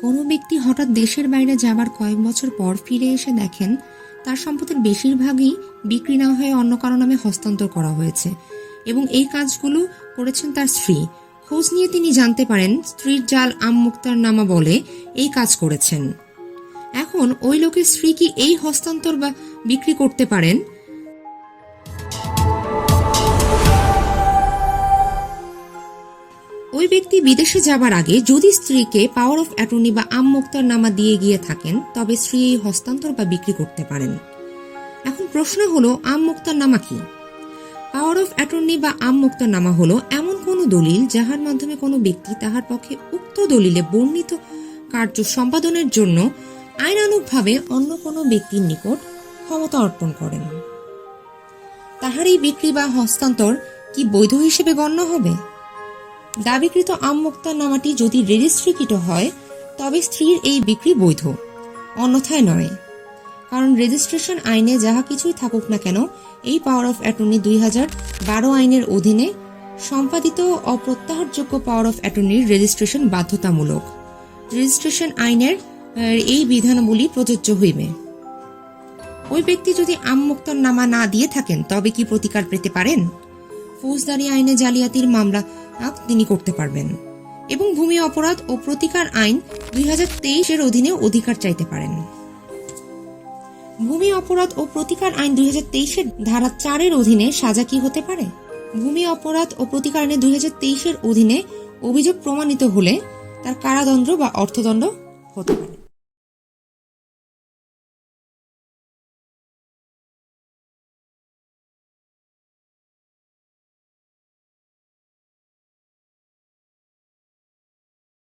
কোনো ব্যক্তি হঠাৎ দেশের বাইরে যাবার কয়েক বছর পর ফিরে এসে দেখেন, তার সম্পদের বেশিরভাগই বিক্রি না হয়ে অন্য কারও নামে হস্তান্তর করা হয়েছে এবং এই কাজগুলো করেছেন তার স্ত্রী। খোঁজ নিয়ে তিনি জানতে পারেন, স্ত্রীর জাল আম মুক্তার নামা বলে এই কাজ করেছেন। এখন ওই লোকের স্ত্রী কি এই হস্তান্তর বা বিক্রি করতে পারেন? ওই ব্যক্তি বিদেশে যাবার আগে যদি স্ত্রীকে পাওয়ার অফ অ্যাটর্নি বা আম মুক্তার নামা দিয়ে গিয়ে থাকেন, তবে স্ত্রী এই হস্তান্তর বা বিক্রি করতে পারেন। এখন প্রশ্ন হলো, আম মুক্তার নামা কি? পাওয়ার অফ অ্যাটর্নি বা আম মুক্তার নামা হলো এমন কোনো দলিল যাহার মাধ্যমে কোনো ব্যক্তি তাহার পক্ষে উক্ত দলিলে বর্ণিত কার্য সম্পাদনের জন্য আইনানুগভাবে অন্য কোনো ব্যক্তির নিকট ক্ষমতা অর্পণ করেন। তাহার এই বিক্রি বা হস্তান্তর কি বৈধ হিসেবে গণ্য হবে? দাবিকৃত আম মুক্তার নামাটি যদি রেজিস্ট্রিকৃত হয়, তবে স্ত্রীর এই বিক্রি বৈধ। অন্যথায় নয়। কারণ রেজিস্ট্রেশন আইনে যাহা কিছুই থাকুক না কেন, এই পাওয়ার অফ অ্যাটর্নি দুই হাজার বারো আইনের অধীনে সম্পাদিত অপ্রত্যাহারযোগ্য পাওয়ার অফ অ্যাটর্নির রেজিস্ট্রেশন বাধ্যতামূলক। রেজিস্ট্রেশন আইনের এই বিধানাবলী প্রযোজ্য হইবে। ওই ব্যক্তি যদি আম মুক্তার নামা না দিয়ে থাকেন, তবে কি প্রতিকার পেতে পারেন? ফৌজদারি আইনে জালিয়াতির মামলা তিনি করতে পারবেন। এবং ভূমি অপরাধ ও প্রতিকার আইন দুই তেইশের অধীনে অধিকার চাইতে পারেন। ভূমি অপরাধ ও প্রতিকার আইন দুই তেইশের ধারা চারের অধীনে সাজা কি হতে পারে? ভূমি অপরাধ ও প্রতিকার আইনে দুই হাজার তেইশের অধীনে অভিযোগ প্রমাণিত হলে তার কারাদণ্ড বা অর্থদণ্ড হতে পারে।